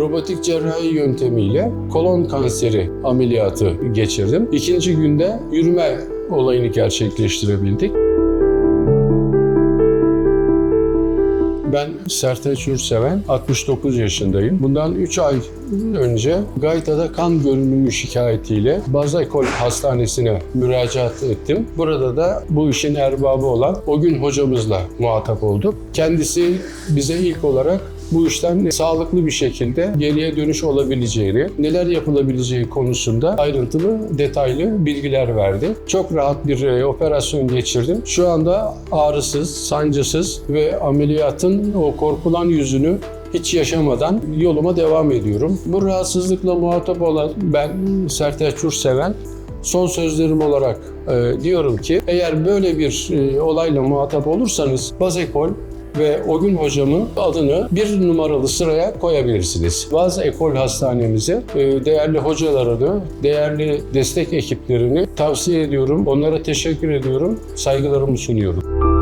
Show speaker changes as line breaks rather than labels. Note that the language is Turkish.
robotik cerrahi yöntemiyle kolon kanseri ameliyatı geçirdim. İkinci günde yürüme olayını gerçekleştirebildik. Ben Sertaç Yurtseven, 69 yaşındayım. Bundan 3 ay önce Gayta'da kan görünümü şikayetiyle Bazakol Hastanesi'ne müracaat ettim. Burada da bu işin erbabı olan o gün hocamızla muhatap olduk. Kendisi bize ilk olarak bu işten sağlıklı bir şekilde geriye dönüş olabileceğini, neler yapılabileceği konusunda ayrıntılı, detaylı bilgiler verdi. Çok rahat bir e, operasyon geçirdim. Şu anda ağrısız, sancısız ve ameliyatın o korkulan yüzünü hiç yaşamadan yoluma devam ediyorum. Bu rahatsızlıkla muhatap olan ben Sertaç Yurtseven son sözlerim olarak e, diyorum ki eğer böyle bir e, olayla muhatap olursanız Bazekol ve o gün hocamın adını bir numaralı sıraya koyabilirsiniz. Bazı ekol hastanemize e, değerli hocalarını, değerli destek ekiplerini tavsiye ediyorum. Onlara teşekkür ediyorum. Saygılarımı sunuyorum.